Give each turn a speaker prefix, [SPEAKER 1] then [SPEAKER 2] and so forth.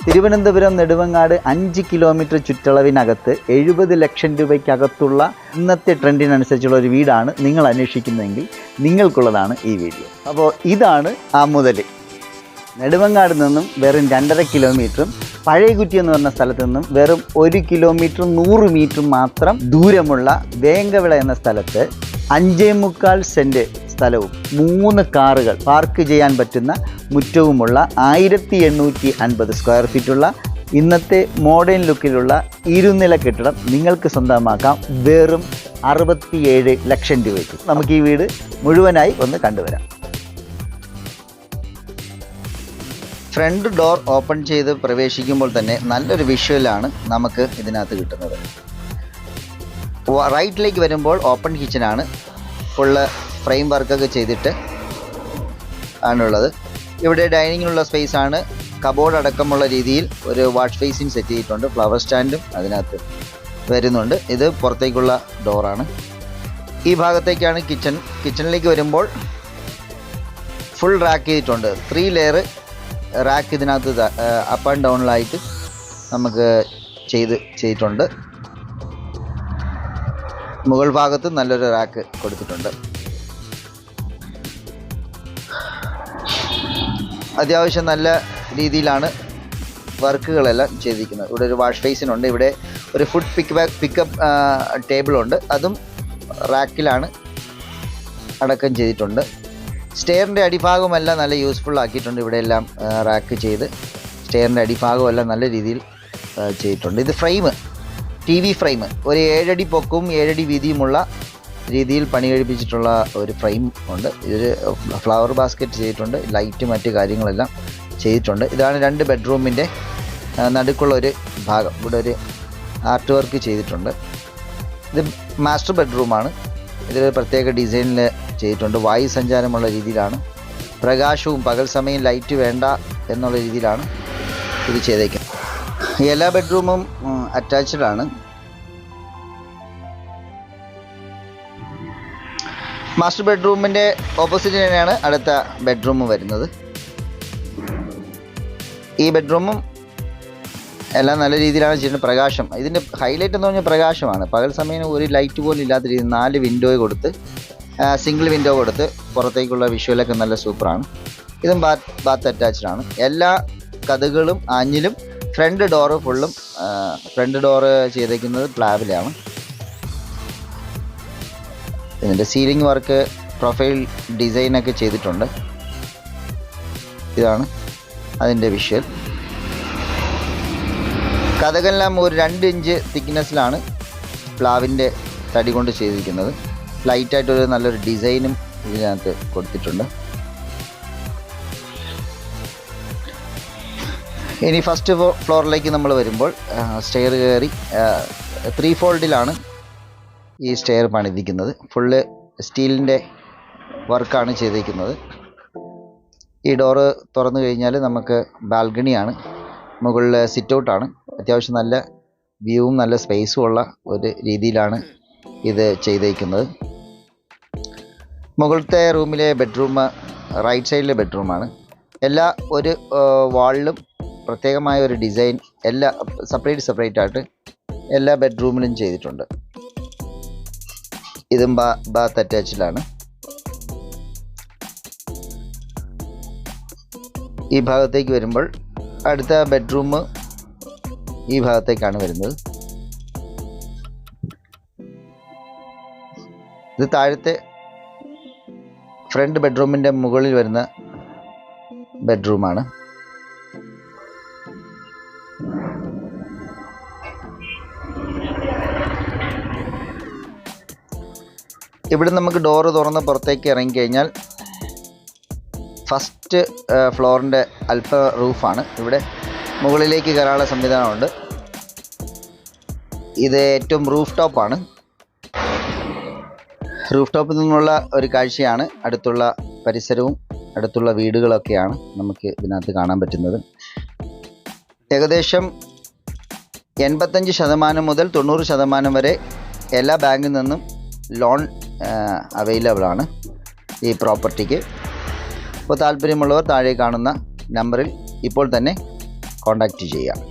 [SPEAKER 1] തിരുവനന്തപുരം നെടുവങ്ങാട് അഞ്ച് കിലോമീറ്റർ ചുറ്റളവിനകത്ത് എഴുപത് ലക്ഷം രൂപയ്ക്കകത്തുള്ള ഇന്നത്തെ ട്രെൻഡിനനുസരിച്ചുള്ള ഒരു വീടാണ് നിങ്ങൾ അന്വേഷിക്കുന്നതെങ്കിൽ നിങ്ങൾക്കുള്ളതാണ് ഈ വീഡിയോ. അപ്പോൾ ഇതാണ് ആ മുതൽ നെടുവങ്ങാട് നിന്നും വെറും രണ്ടര കിലോമീറ്ററും പഴയകുറ്റി എന്ന് പറഞ്ഞ സ്ഥലത്ത് നിന്നും വെറും ഒരു കിലോമീറ്റർ നൂറ് മീറ്റർ മാത്രം ദൂരമുള്ള വേങ്കവിള എന്ന സ്ഥലത്ത് അഞ്ചേ മുക്കാൽ സെന്റ് സ്ഥലവും മൂന്ന് കാറുകൾ പാർക്ക് ചെയ്യാൻ പറ്റുന്ന മുറ്റവുമുള്ള ആയിരത്തി എണ്ണൂറ്റി അൻപത് സ്ക്വയർ ഫീറ്റുള്ള ഇന്നത്തെ മോഡേൺ ലുക്കിലുള്ള ഇരുനില കെട്ടിടം നിങ്ങൾക്ക് സ്വന്തമാക്കാം. വെറും അറുപത്തിയേഴ് ലക്ഷം രൂപയ്ക്ക്. നമുക്ക് ഈ വീട് മുഴുവനായി ഒന്ന് കണ്ടുവരാം. ഫ്രണ്ട് ഡോർ ഓപ്പൺ ചെയ്ത് പ്രവേശിക്കുമ്പോൾ തന്നെ നല്ലൊരു വിഷ്വലാണ് നമുക്ക് ഇതിനകത്ത് കിട്ടുന്നത്. റൈറ്റിലേക്ക് വരുമ്പോൾ ഓപ്പൺ കിച്ചനാണ് ഫുള്ള് ഫ്രെയിം വർക്കൊക്കെ ചെയ്തിട്ട് ആണുള്ളത്. ഇവിടെ ഡൈനിങ്ങിനുള്ള സ്പേസ് ആണ്. കബോർഡ് അടക്കമുള്ള രീതിയിൽ ഒരു വാഷ് ബേസിൻ സെറ്റ് ചെയ്തിട്ടുണ്ട്. ഫ്ലവർ സ്റ്റാൻഡും അതിനകത്ത് വരുന്നുണ്ട്. ഇത് പുറത്തേക്കുള്ള ഡോറാണ് ഈ ഭാഗത്തേക്കാണ് കിച്ചൺ കിച്ചണിലേക്ക് വരുമ്പോൾ ഫുൾ റാക്ക് ചെയ്തിട്ടുണ്ട്. ത്രീ ലെയർ റാക്ക് ഇതിനകത്ത് അപ്പ് ആൻഡ് ഡൗണിലായിട്ട് നമുക്ക് ചെയ്ത് ചെയ്തിട്ടുണ്ട്. മുകൾ ഭാഗത്ത് നല്ലൊരു റാക്ക് കൊടുത്തിട്ടുണ്ട്. അത്യാവശ്യം നല്ല രീതിയിലാണ് വർക്കുകളെല്ലാം ചെയ്തിരിക്കുന്നത്. ഇവിടെ ഒരു വാഷ് ബേസിനുണ്ട് ഇവിടെ ഒരു ഫുഡ് പിക്ക് ബാക്ക് പിക്കപ്പ് ടേബിളുണ്ട് അതും റാക്കിലാണ് അടക്കം ചെയ്തിട്ടുണ്ട്. സ്റ്റെയറിന്റെ അടിഭാഗമെല്ലാം നല്ല യൂസ്ഫുൾ ആക്കിയിട്ടുണ്ട് ഇവിടെ എല്ലാം റാക്ക് ചെയ്ത്. സ്റ്റെയറിന്റെ അടിഭാഗമെല്ലാം നല്ല രീതിയിൽ ചെയ്തിട്ടുണ്ട്. ഇത് ഫ്രെയിം ടി വി ഫ്രെയിം ഒരു ഏഴടി പൊക്കും ഏഴടി വീതിയുമുള്ള രീതിയിൽ പണി കഴിപ്പിച്ചിട്ടുള്ള ഒരു ഫ്രെയിം ഉണ്ട്. ഇതൊരു ഫ്ലവർ ബാസ്ക്കറ്റ് ചെയ്തിട്ടുണ്ട്. ലൈറ്റ് മറ്റ് കാര്യങ്ങളെല്ലാം ചെയ്തിട്ടുണ്ട്. ഇതാണ് രണ്ട് ബെഡ്റൂമിന്റെ നടുക്കുള്ള ഒരു ഭാഗം. ഇവിടെ ഒരു ആർട്ട് വർക്ക് ചെയ്തിട്ടുണ്ട്. ഇത് മാസ്റ്റർ ബെഡ്റൂമാണ്. ഇതിൽ പ്രത്യേക ഡിസൈനിൽ ചെയ്തിട്ടുണ്ട്. വായു സഞ്ചാരമുള്ള രീതിയിലാണ്. പ്രകാശവും പകൽ സമയം ലൈറ്റ് വേണ്ട എന്നുള്ള രീതിയിലാണ് ഇത് ചെയ്തേക്കുന്നത്. എല്ലാ ബെഡ്റൂമും അറ്റാച്ച്ഡ് ആണ്. മാസ്റ്റർ ബെഡ്റൂമിന്റെ ഓപ്പോസിറ്റ് തന്നെയാണ് അടുത്ത ബെഡ്റൂം വരുന്നത്. ഈ ബെഡ്റൂമും എല്ലാം നല്ല രീതിയിലാണ് ചെയ്യുന്നത് പ്രകാശം. ഇതിന്റെ ഹൈലൈറ്റ് എന്ന് പറഞ്ഞാൽ പ്രകാശമാണ്. പകൽ സമയം ഒരു ലൈറ്റ് പോലും ഇല്ലാത്ത രീതിയിൽ നാല് വിൻഡോ കൊടുത്ത് സിംഗിൾ വിൻഡോ കൊടുത്ത് പുറത്തേക്കുള്ള വിഷ്വലൊക്കെ നല്ല സൂപ്പറാണ് ഇതും ബാത്ത് ബാത്ത് അറ്റാച്ച്ഡ് ആണ്. എല്ലാ കഥകളും ആഞ്ഞിലും ഫ്രണ്ട് ഡോറ് ഫുള്ളും ഫ്രണ്ട് ഡോറ് ചെയ്തേക്കുന്നത് പ്ലാവിലാണ് ഇതിന്റെ സീലിംഗ് വർക്ക് പ്രൊഫൈൽ ഡിസൈനൊക്കെ ചെയ്തിട്ടുണ്ട്. ഇതാണ് അതിന്റെ വിഷ്വൽ കഥകളെല്ലാം ഒരു രണ്ട് ഇഞ്ച് തിക്നെസ്സിലാണ് പ്ലാവിന്റെ തടി കൊണ്ട് ചെയ്തിരിക്കുന്നത്. ലൈറ്റായിട്ടൊരു നല്ലൊരു ഡിസൈനും ഇതിനകത്ത് കൊടുത്തിട്ടുണ്ട്. ഇനി ഫസ്റ്റ് ഫ്ലോറിലേക്ക് നമ്മൾ വരുമ്പോൾ സ്റ്റെയർ കയറി ത്രീ ഫോൾഡിലാണ് ഈ സ്റ്റെയർ പണിതിരിക്കുന്നത് ഫുള്ള് സ്റ്റീലിന്റെ വർക്കാണ് ചെയ്തിരിക്കുന്നത്. ഈ ഡോറ് തുറന്നു കഴിഞ്ഞാൽ നമുക്ക് ബാൽക്കണിയാണ് മുകളിൽ സിറ്റ് ഔട്ടാണ് അത്യാവശ്യം നല്ല വ്യൂവും നല്ല സ്പേസും ഉള്ള ഒരു രീതിയിലാണ് ഇത് ചെയ്തേക്കുന്നത് മുകളിലത്തെ റൂമിലെ ബെഡ്റൂം റൈറ്റ് സൈഡിലെ ബെഡ്റൂമാണ് എല്ലാ ഒരു വാളിലും പ്രത്യേകമായ ഒരു ഡിസൈൻ എല്ലാ സെപ്പറേറ്റ് സെപ്പറേറ്റ് ആയിട്ട് എല്ലാ ബെഡ്റൂമിലും ചെയ്തിട്ടുണ്ട്. ഇതും ബാ ബാത്ത് അറ്റാച്ചിലാണ് ഈ ഭാഗത്തേക്ക് വരുമ്പോൾ അടുത്ത ബെഡ്റൂം ഈ ഭാഗത്തേക്കാണ് വരുന്നത്. ഇത് താഴത്തെ ഫ്രണ്ട് ബെഡ്റൂമിന്റെ മുകളിൽ വരുന്ന ബെഡ്റൂമാണ്. ഇവിടെ നമുക്ക് ഡോറ് തുറന്ന് പുറത്തേക്ക് ഇറങ്ങി കഴിഞ്ഞാൽ ഫസ്റ്റ് ഫ്ലോറിന്റെ അല്പ റൂഫാണ്. ഇവിടെ മുകളിലേക്ക് കയറാനുള്ള സംവിധാനമുണ്ട്. ഇത് ഏറ്റവും റൂഫ് ടോപ്പാണ് റൂഫ് ടോപ്പിൽ നിന്നുള്ള ഒരു കാഴ്ചയാണ്. അടുത്തുള്ള പരിസരവും അടുത്തുള്ള വീടുകളൊക്കെയാണ് നമുക്ക് ഇതിനകത്ത് കാണാൻ പറ്റുന്നത്. ഏകദേശം എൺപത്തഞ്ച് ശതമാനം മുതൽ തൊണ്ണൂറ് ശതമാനം വരെ എല്ലാ ബാങ്കിൽ നിന്നും ലോൺ അവൈലബിൾ ആണ് ഈ പ്രോപ്പർട്ടിക്ക് അപ്പോൾ താല്പര്യമുള്ളവർ താഴെ കാണുന്ന നമ്പറിൽ ഇപ്പോൾ തന്നെ കോൺടാക്റ്റ് ചെയ്യുക.